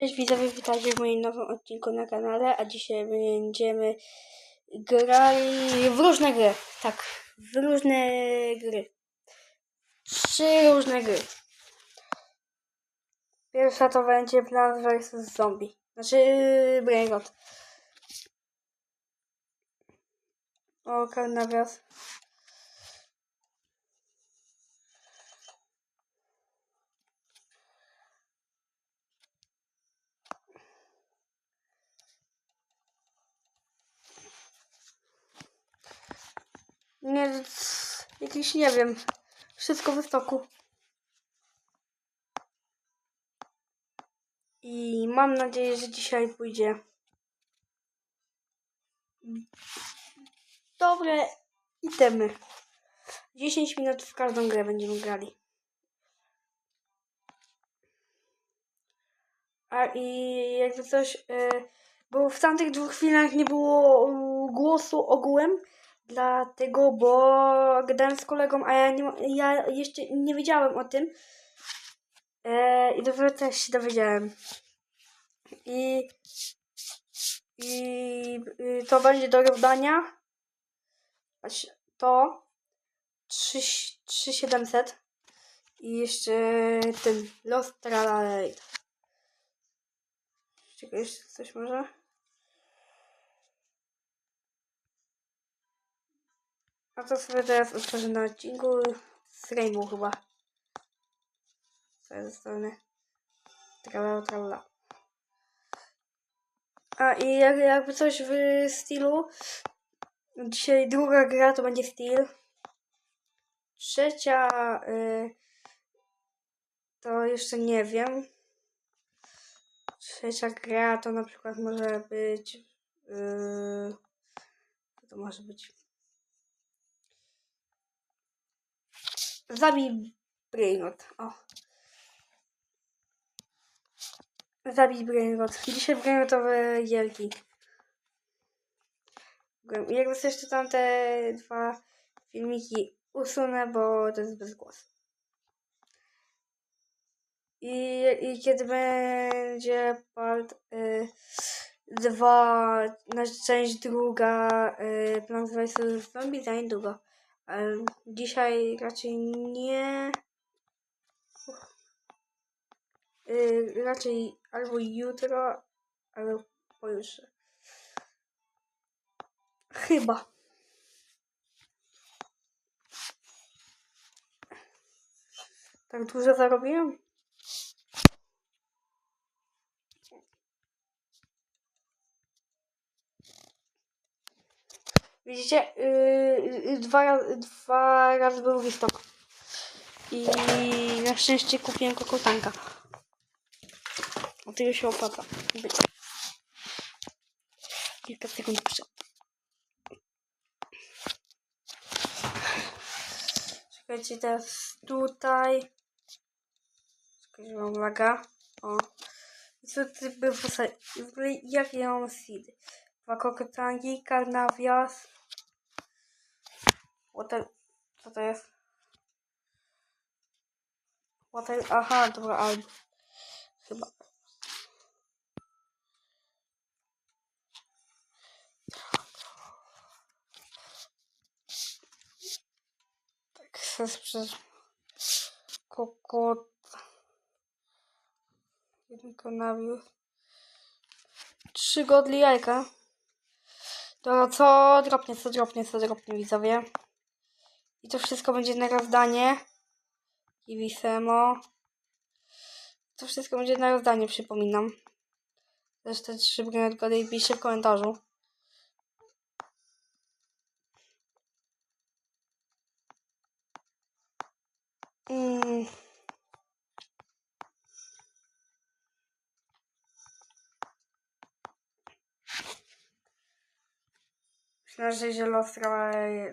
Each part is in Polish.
Cześć widzowie, witajcie w moim nowym odcinku na kanale, a dzisiaj będziemy grali w różne gry. Tak, w różne gry. Trzy różne gry. Pierwsza to będzie Plants vs Zombie. Znaczy Brainrot. O, nawias. Nie, jakiś nie wiem. Wszystko w stoku. I mam nadzieję, że dzisiaj pójdzie. Dobre itemy. 10 minut w każdą grę będziemy grali. A i jakby coś, e, bo w tamtych dwóch chwilach nie było e, głosu ogółem, dlatego, bo gadałem z kolegą, a ja, nie, ja jeszcze nie wiedziałem o tym. E, I dopiero też się dowiedziałem. I, i y, to będzie do rozdania. To 3 3700 i jeszcze ten Lost Tralalate. Czekaj, jeszcze coś może? A to sobie teraz otworzę na odcinku z Rainbow chyba. Jest strony. Tralala, tralala. A i jak, jakby coś w stylu. Dzisiaj druga gra to będzie styl. Trzecia y, to jeszcze nie wiem. Trzecia gra to na przykład może być. Yy, to może być? Zabij Brainrot. O. Zabij Brainrot. Dzisiaj Brainrotowe gierki. Jakby coś to tam te dwa filmiki usunę, bo to jest bez głosu. I, i kiedy będzie part y, dwa, znaczy część druga y, Plants vs Zombie za. Dzisiaj raczej nie. Y, raczej albo jutro, albo pojutrze. Chyba. Tak dużo zarobiłem? Widzicie, yy, dwa, dwa razy był listok. I na szczęście kupiłem kokotanka. O tego się opłaca. Kilka sekund przed. Czekajcie teraz tutaj. Czekajcie, mam uwaga. O. I co ty by? W ogóle jakie ja mam seedy? Dwa kokotangi, karnawias. Water... Co to jest? Water... Aha, dobra, albo. Chyba. Tak, przez... przez... Kokot... Jeden karnawius. Trzy godli jajka. To co dropnie, co dropnie, co dropnie widzowie. I to wszystko będzie na rozdanie. Kiwisemo. To wszystko będzie na rozdanie, przypominam. Te trzy brunetgody i piszcie w komentarzu. Mm. Myślę, że zielos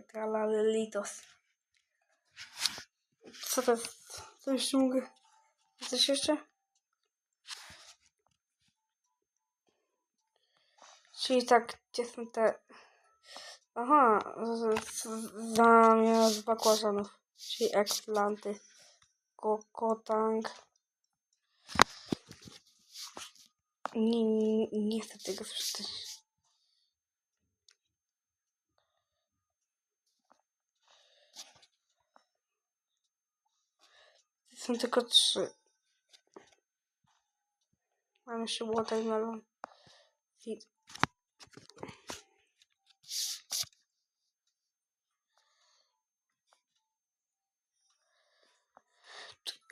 tralalitos. Co to jest? Co jeszcze mogę? Coś jeszcze? Czyli tak, gdzie są te... Aha, zamiast bakłażanów. Czyli eksplanty. Kokotang. Nie, nie, nie chcę tego przeczytać. Są tylko trzy. Mam jeszcze watermelon. Seed.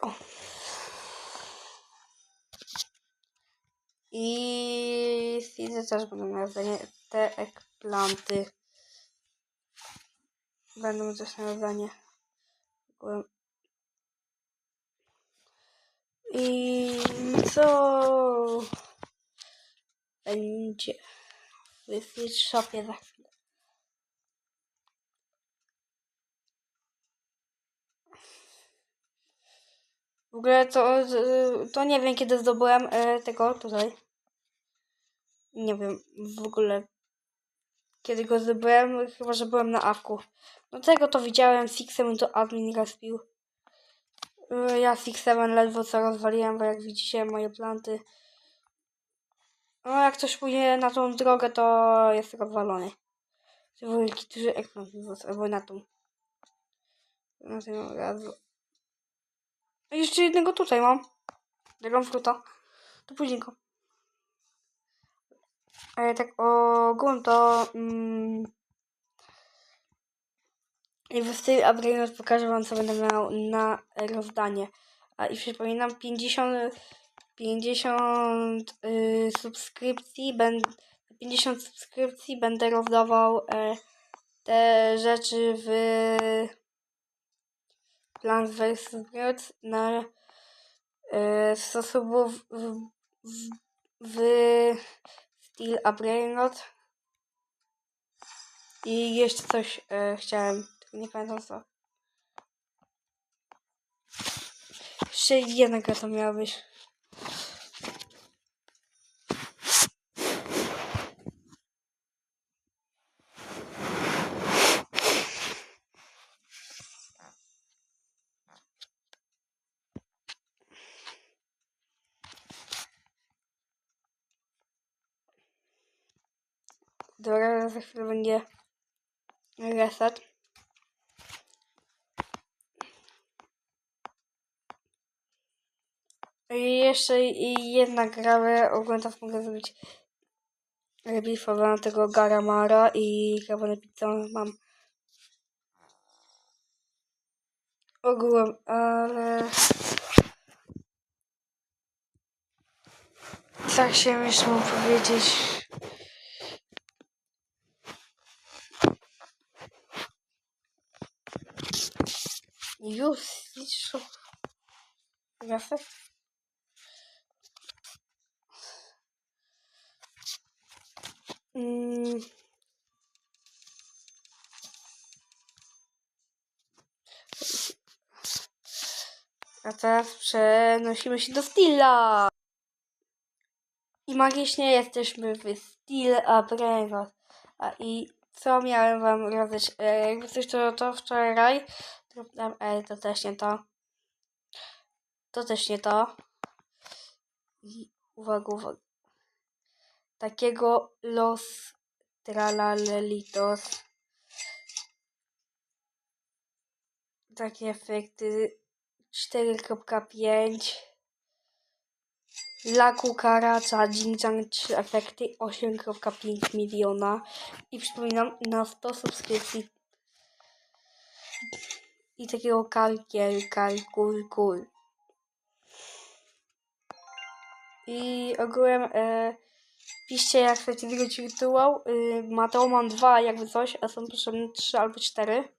O. I seedy też będą zdanie. Te eggplanty będą też miały zdanie. I co będzie w Free Shopie za chwilę? W ogóle to, to nie wiem kiedy zdobyłem e, tego tutaj. Nie wiem w ogóle kiedy go zdobyłem, chyba że byłem na awku. No tego to widziałem, Sixem to admin rozpił. Y, Ja Six Seven ledwo co rozwaliłem, bo jak widzicie moje planty. No jak ktoś pójdzie na tą drogę, to jest rozwalony. Był wielki duży ekran albo na tą. Na tym razu. A jeszcze jednego tutaj mam. Dragon Fruta. To później go. Ale tak ogólnie to... Mm, i w stylu upgrade pokażę wam co będę miał na rozdanie. A i przypominam 50 50 y, subskrypcji będę 50 subskrypcji będę rozdawał e, te rzeczy w Plants vs. Birds na e, sposobów w, w, w Steel Upgrade i jeszcze coś e, chciałem, co. Jeszcze jedna gra to miała być. Dobra, za chwilę będzie reset. Jeszcze i jedna gra, teraz mogę zrobić rebiffowa tego Garamara i Carbone Pizza mam ogółem, ale tak się jeszcze mam powiedzieć. Już, widzisz, reset. Mm. A teraz przenosimy się do Stila. I magicznie jesteśmy w Steel Upgrade. A i co miałem wam rozdać? E, jakby coś to, to wczoraj. Dropnąłem, e, to też nie to. To też nie to. I uwaga, uwaga. Takiego los tralalelitos. Takie efekty 4.5 dla Kukaraca Jinjang 3 efekty 8.5 miliona i przypominam na 100 subskrypcji i takiego kalkiel, kalkul, kul. I ogółem e, piszcie jak chcecie wygrać rytuał. Y, Mateo mam dwa jakby coś, a są potrzebne trzy albo cztery.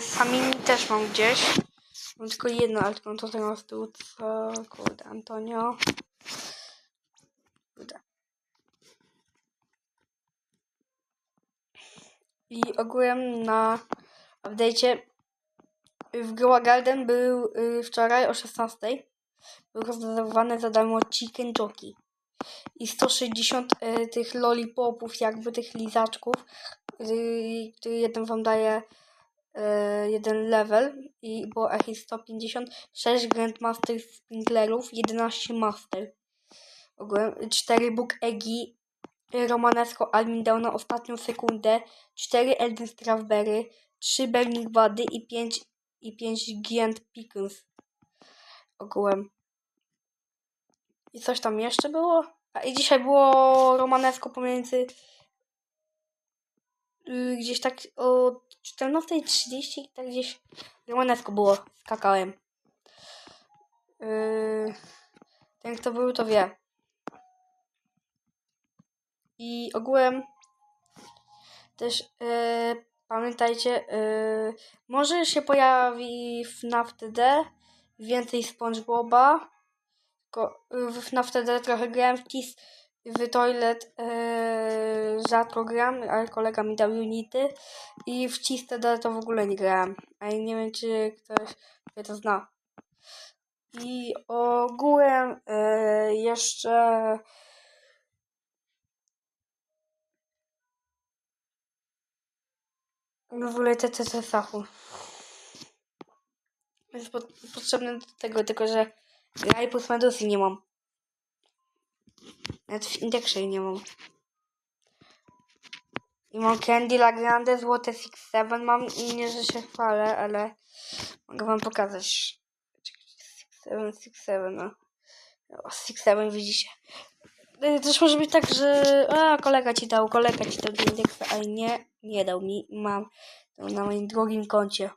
Samimi też mam gdzieś. Mam tylko jedno, ale tylko to tego z tyłu. Co? Kurde, Antonio. Kurde. I ogółem na update'cie w Goa Garden był y, wczoraj o 16. Był rozdawany za darmo chicken jockey. I 160 y, tych lollipopów, jakby tych lizaczków, y, który jeden wam daje jeden level i było Echi 150, 6 Grandmaster Sprinklerów, 11 Master. Ogółem 4 Bóg Egi, Romanesco Admin dał na ostatnią sekundę, 4 Elden Strawberry, 3 Burning Wady i 5 i 5 Giant Pickles. Ogółem. I coś tam jeszcze było? A i dzisiaj było Romanesco pomiędzy y, gdzieś tak o 14.30 tak gdzieś Romanesco było, skakałem. Yy, ten kto był to wie. I ogółem też yy, pamiętajcie, yy, może się pojawi FNAF TD, więcej SpongeBoba, tylko w FNAF TD trochę grałem w w Toilet yy, rzadko gram, ale kolega mi dał Unity i w Cheese TD to w ogóle nie grałem, a nie wiem czy ktoś mnie to zna. I ogółem yy, jeszcze w ogóle TTT Sachu. Jest po, potrzebne do tego, tylko że ja i plus medusy nie mam. Nawet w indeksie nie mam. I mam Candy La Grande, złote Six Seven mam i nie, że się chwalę, ale mogę wam pokazać. Six Seven, Six Seven, no. O, Six Seven widzicie. Y, Też może być tak, że a, kolega ci dał, kolega ci dał do indeksa, ale nie, nie dał mi. Mam na moim drugim koncie.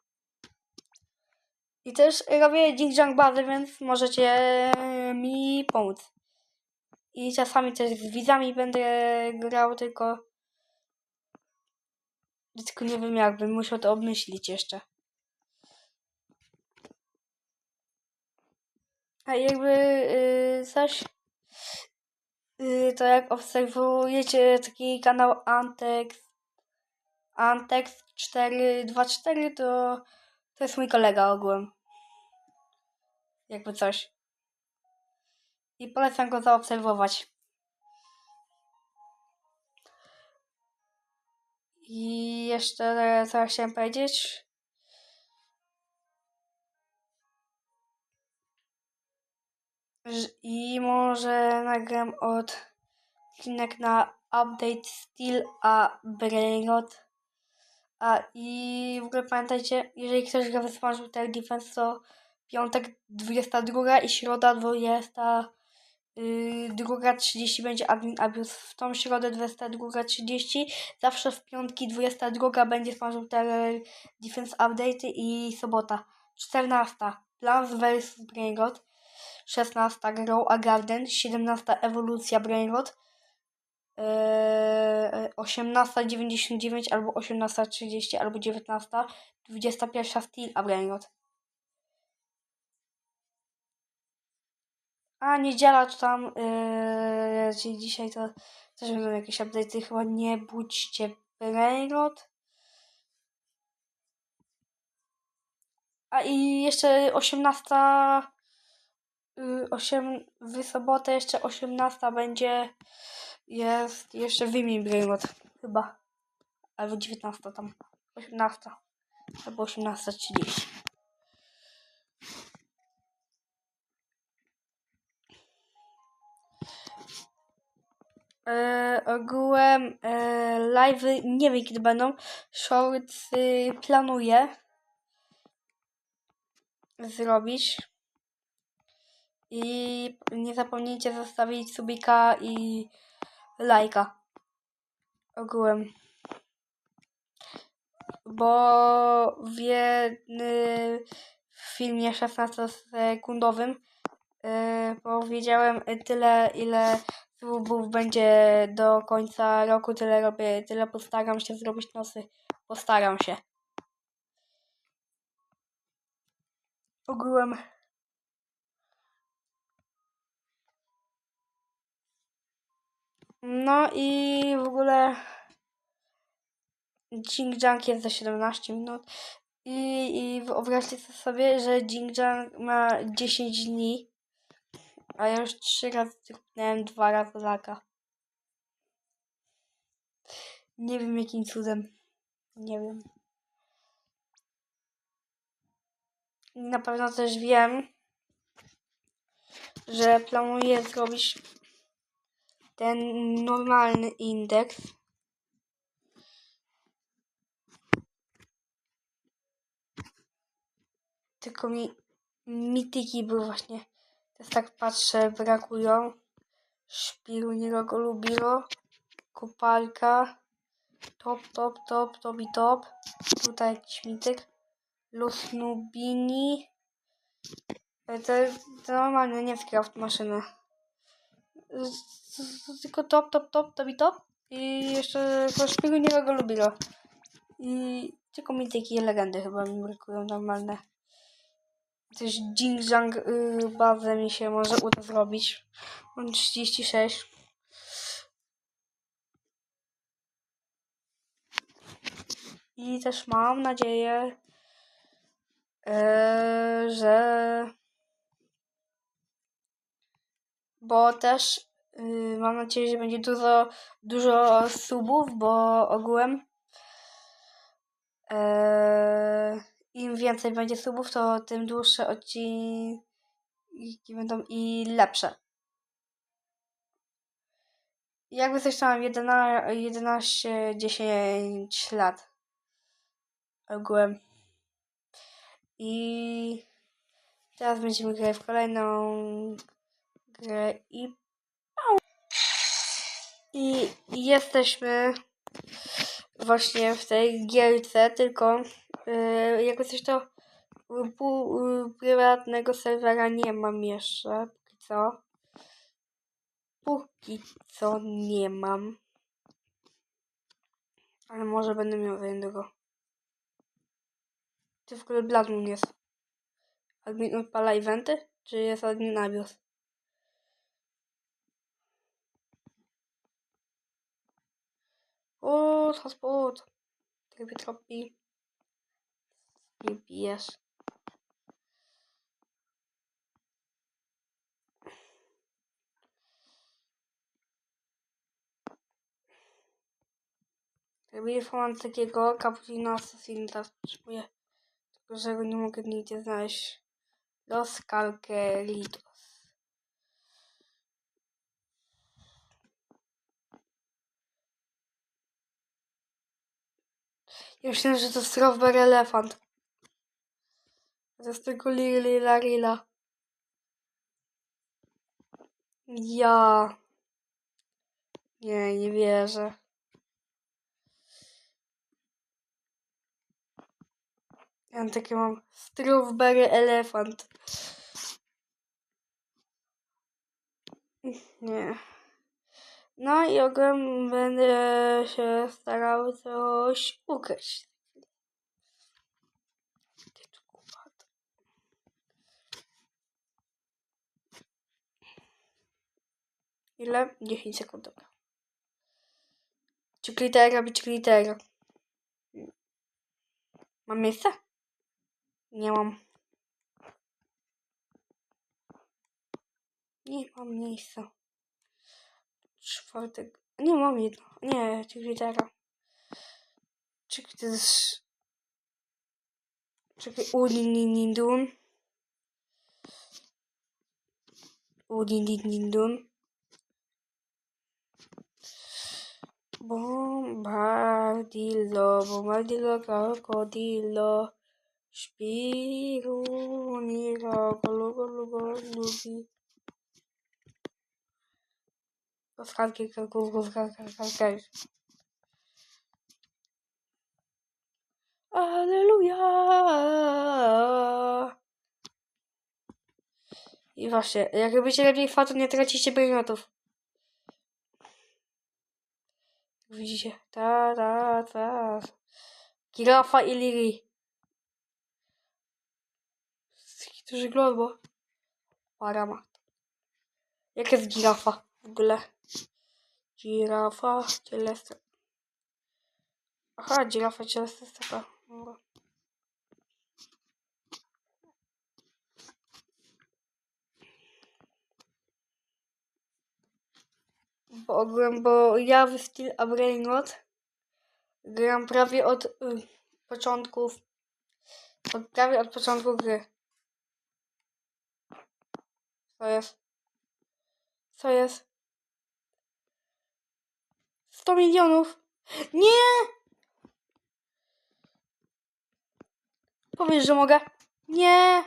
I też robię Ding bazę, więc możecie mi pomóc. I czasami też z widzami będę grał, tylko tylko nie wiem jak, bym musiał to obmyślić jeszcze. A jakby yy, coś, to jak obserwujecie taki kanał Antex, Antex 424, to to jest mój kolega ogółem. Jakby coś. I polecam go zaobserwować. I jeszcze ja chciałem powiedzieć? I może nagram od odcinek na update Steel a Brainrot. A i w ogóle pamiętajcie, jeżeli ktoś gra w Smash. Defense, to piątek 22 i środa 20 yy, druga 30 będzie admin abuse. W tą środę 22.30, zawsze w piątki 22 będzie Smash Bros. Defense Update i sobota 14 Plants vs Brainrot 16 Grow a Garden 17 Ewolucja Brainrot Eee, 18.99 albo 18.30 albo 19, 21 Steel a Brainrot. A niedziela to tam, yy, dzisiaj to też będą jakieś update'y, chyba nie budźcie Brainrot. A i jeszcze 18, yy, 8, w sobotę jeszcze 18 będzie jest jeszcze wymień Brainrot, chyba. Albo 19 tam. 18. Albo 18.30. E, ogółem e, live'y nie wiem kiedy będą. Shorts y, planuję zrobić. I nie zapomnijcie zostawić subika i lajka. Ogółem. Bo w jednym filmie 16-sekundowym yy, powiedziałem tyle, ile subów będzie do końca roku, tyle robię, tyle postaram się zrobić nosy. Postaram się. Ogółem. No i w ogóle Jingjang jest za 17 minut. I, i wyobraźcie sobie, że Jingjang ma 10 dni, a ja już 3 razy trupnąłem, 2 razy laka. Nie wiem jakim cudem. Nie wiem. Na pewno też wiem, że planuję zrobić ten normalny indeks. Tylko mi mityki były właśnie. Teraz tak patrzę, brakują. Szpiru, Nirogo, Lubiro. Kopalka. Top, top, top, top i top. Tutaj mityk. Luz Nubini. To, to normalnie, nie w craft maszyny. Tylko top, top, top, top i top. I jeszcze tylko szpiru, Nirogo, Lubiro. I tylko mityki i legendy chyba mi brakują normalne. Też Jingjang y, bazę mi się może uda zrobić. Mam 36. I też mam nadzieję, e, że. Bo też y, mam nadzieję, że będzie dużo, dużo subów, bo ogółem e, im więcej będzie subów, to tym dłuższe odcinki będą i lepsze. Jakby coś tam 11, 11 10 lat ogółem. I teraz będziemy grać w kolejną grę i i jesteśmy właśnie w tej gierce, tylko yy, jakby coś to y, y, prywatnego serwera nie mam jeszcze, póki co. Póki co nie mam. Ale może będę miał za niedługo. Czy w ogóle Bloodmoon jest? Admin odpala eventy? Czy jest admin Abios? O, transport. Tryby tropi. Nie bijesz. Robię mam takiego cappuccino assassina teraz potrzebuję. Tylko, że go nie mogę nigdzie znaleźć. Los Calqueritos. Ja myślałem, że to Strawberry Elephant. To jest tylko Lila Rila. Ja. Nie, nie wierzę. Ja takie mam Strawberry Elephant. Nie. No i ogólnie będę się starał coś ukryć. Ile? 10 sekund, dobra. Czy glitera, być glitera. Mam miejsce? Nie mam. Nie mam miejsca. Czwartek. Nie mam jedno. Nie, glitera. Czy to jest... Czekaj, Uninindun. Uninindun. Bombardillo, bombardillo, crocodillo. Spiruniro, golo, golo, golo, lubi. Rozkarki, karków, rozkarki, karków. Aleluja! I właśnie, jak robicie lepiej fa, to nie tracicie brainotów. Widzicie? Ta, ta, ta. Girafa i Lili. Duży globo. Paramat. Jak jest girafa w ogóle? Girafa, cielesta. Aha, girafa cielesta jest taka. Dobra. Bo ogółem, bo ja w Steel a Brainrot gram prawie od y, początków, od, prawie od początku gry. Co jest? Co jest? 100 milionów? Nie! Powiesz, że mogę? Nie!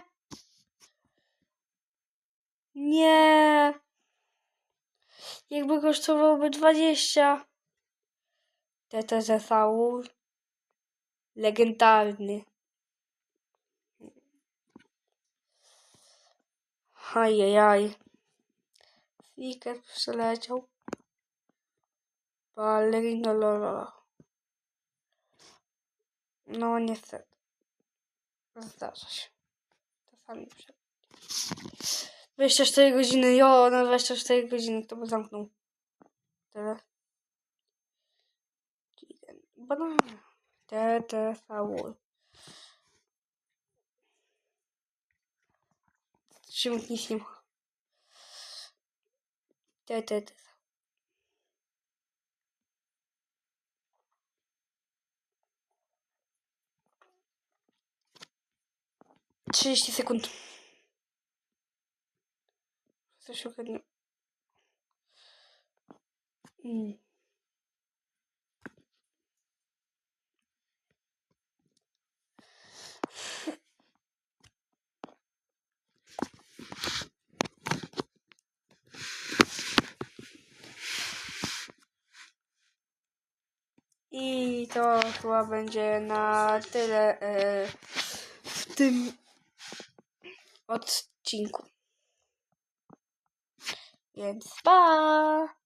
Nie! Jakby kosztowałby 20. TTZV legendarny. Ajajaj. Fiker przeleciał. Ballerino lolo. No niestety. Zdarza się. Czasami prze... 24 godziny, jo, na 24 godziny kto by zamknął. Tyle. Banana. TTV. Czym nic nie ma. TTV. Trzydzieści sekund. Coś. Mm. I to chyba będzie na tyle e, w tym odcinku. Więc pa!